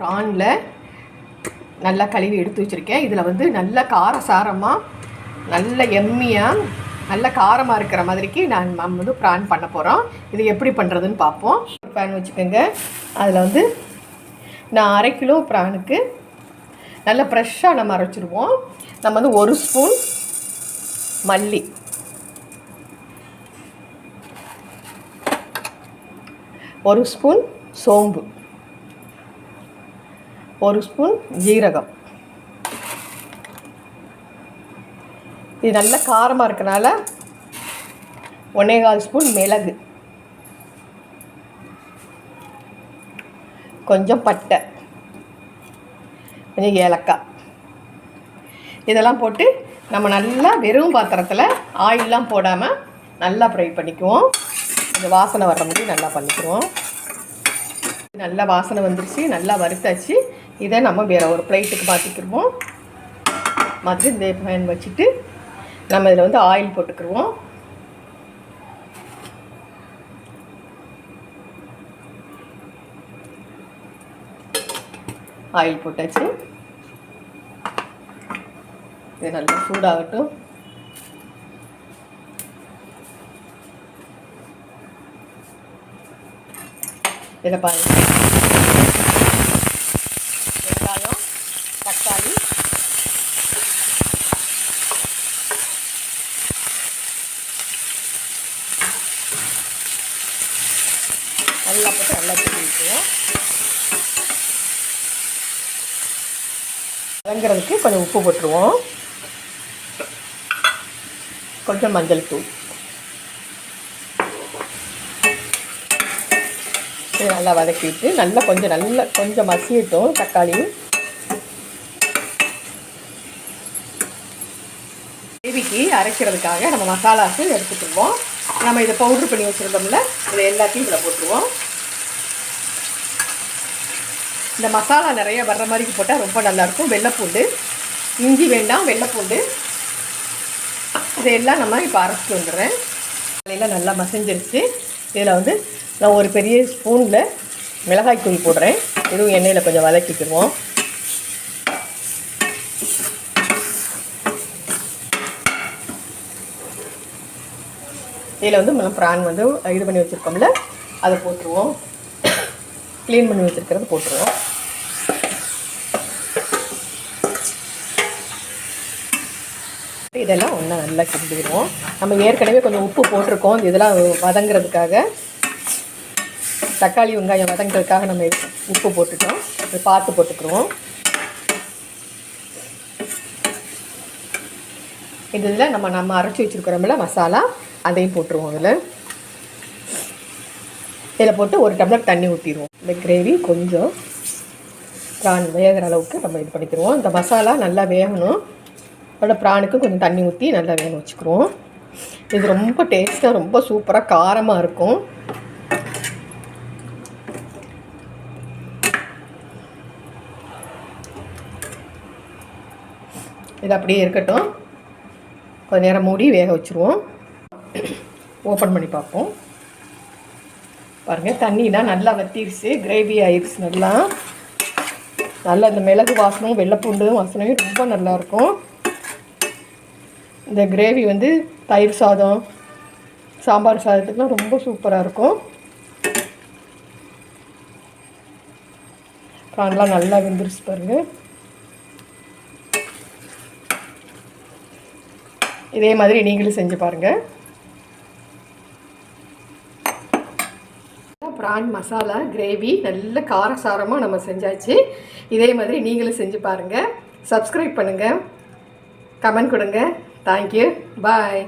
ப்ரானில் நல்லா கழுவி எடுத்து வச்சுருக்கேன். இதில் வந்து நல்ல காரசாரமாக நல்ல எம்மியாக நல்ல காரமாக இருக்கிற மாதிரிக்கு நான் நம்ம வந்து ப்ரான் பண்ண போகிறோம் இது எப்படி பண்ணுறதுன்னு பார்ப்போம் பேன் வச்சுக்கோங்க. அதில் வந்து நான் அரை கிலோ ப்ரானுக்கு நல்ல ஃப்ரெஷ்ஷாக நம்ம அரைச்சிருவோம். நம்ம வந்து ஒரு ஸ்பூன் மல்லி. ஒரு ஸ்பூன் சோம்பு. ஒரு ஸ்பூன் ஜீரகம். இது நல்ல காரமாக இருக்கனால ஒன்னே கால் ஸ்பூன் மிளகு. கொஞ்சம் பட்டை. கொஞ்சம் ஏலக்காய். இதெல்லாம் போட்டு நம்ம நல்லா வெறும் பாத்திரத்தில் ஆயிலெலாம் போடாமல் நல்லா ஃப்ரை பண்ணிக்குவோம். இந்த வாசனை வர்ற மாதிரி நல்லா பண்ணிக்குவோம். நல்லா வாசனை வந்துருச்சு நல்லா வறுத்தாச்சு. இதை நம்ம வேறு ஒரு பிளேட்டுக்கு மாற்றிக்கிடுவோம் மாற்றி இந்த பேன் வச்சுட்டு நம்ம இதில் வந்து ஆயில் போட்டுக்கிடுவோம் ஆயில் போட்டாச்சு. இது நல்லா சூடாகட்டும். இதில் பாருங்க வெங்காயம் தக்காளி நல்லா போட்டு நல்லா தூக்கிக்குவோம் வதங்குறதுக்கு கொஞ்சம் உப்பு போட்டுருவோம். கொஞ்சம் மஞ்சள் தூள். இது நல்லா வதக்கிட்டு நல்லா கொஞ்சம் நல்லா கொஞ்சம் மசியட்டும் தக்காளி. கிரேவிக்கு அரைக்கிறதுக்காக நம்ம மசாலாஸ் எடுத்துக்கிடுவோம் நம்ம இதை பவுட்ரு பண்ணி வச்சுருந்தோம்ல இதை எல்லாத்தையும் இதில் போட்டுருவோம். இந்த மசாலா நிறைய வர்ற மாதிரி போட்டால் ரொம்ப நல்லாயிருக்கும் வெள்ளைப்பூண்டு இஞ்சி வேண்டாம் வெள்ளைப்பூண்டு. இதையெல்லாம் நம்ம இப்போ அரைச்சிட்டு வந்துடுறேன். காலையில் நல்லா மசஞ்சிருச்சு. இதில் வந்து நான் ஒரு பெரிய ஸ்பூனில் மிளகாய் தூள் போடுறேன். இதுவும் எண்ணெயில் கொஞ்சம் வதக்கிக்கிடுவோம். இதில் வந்து நம்ம ப்ரான் வந்து இது பண்ணி வச்சுருக்கோம்ல அதை போட்டுருவோம். க்ளீன் பண்ணி வச்சுருக்கிறது போட்டுருவோம். இதெல்லாம் ஒன்றா நல்லா கிண்டிடுவோம். நம்ம ஏற்கனவே கொஞ்சம் உப்பு போட்டிருக்கோம். இதெல்லாம் வதங்குறதுக்காக தக்காளி வெங்காயம் வதங்குறதுக்காக நம்ம உப்பு போட்டுட்டோம். பார்த்து போட்டுக்கிறோம் இதில் நம்ம நம்ம அரைச்சி வச்சுருக்கிறோம்ல மசாலா அதையும் போட்டுருவோம் அதில் இதில் போட்டு ஒரு டம்ளர் தண்ணி ஊற்றிடுவோம் இந்த கிரேவி கொஞ்சம் ப்ரான் வேகிற அளவுக்கு நம்ம இது பண்ணிக்கிறோம் இந்த மசாலா நல்லா வேகணும். அதோட ப்ரானுக்கு கொஞ்சம் தண்ணி ஊற்றி நல்லா வேக வச்சுக்கிறோம் இது ரொம்ப டேஸ்ட்டாக ரொம்ப சூப்பராக காரமாக இருக்கும். இது அப்படியே இருக்கட்டும். கொஞ்ச நேரம் மூடி வேக வச்சுருவோம். ஓப்பன் பண்ணி பார்ப்போம். பாருங்கள் தண்ணிலாம் நல்லா வத்திடுச்சு கிரேவி ஆயிடுச்சு நல்லா. நல்லா இந்த மிளகு வாசனும் வெள்ளைப்பூண்டு வாசனையும் ரொம்ப நல்லாயிருக்கும் இந்த கிரேவி வந்து தயிர் சாதம் சாம்பார் சாதத்துக்குலாம் ரொம்ப சூப்பராக இருக்கும். ப்ரான்லாம் நல்லா வெந்துருச்சு பாருங்கள் இதே மாதிரி நீங்களும் செஞ்சு பாருங்கள் ப்ரான் மசாலா கிரேவி நல்ல காரசாரமாக நம்ம செஞ்சாச்சு. இதே மாதிரி நீங்களும் செஞ்சு பாருங்கள் சப்ஸ்கிரைப் பண்ணுங்கள் கமெண்ட் கொடுங்க. Thank you bye